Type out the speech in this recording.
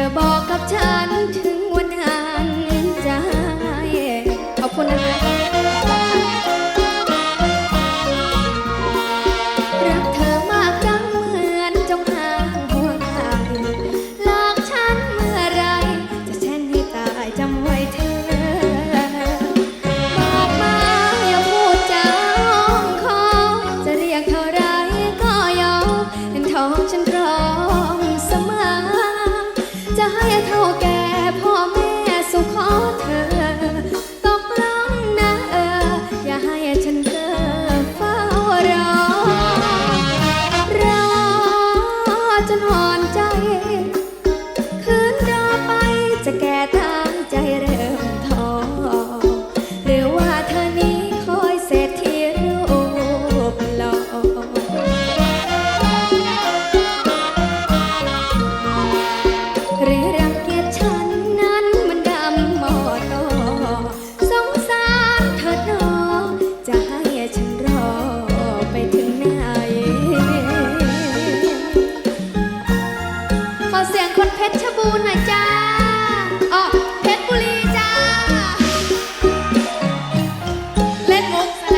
ธอบอกกับฉันถึงวันนั้นจะขอบคุณนะคะายเท่าแก่พ่อแม่สุขขอเธอ ตกลงนะเออ อย่าให้ฉันเกิเฝ้ารอ รอจนหอนใจ เพชรบูรณ์หน่อยจ้าอ๋อเพชรบุรีจ้า เล่นมุกซะ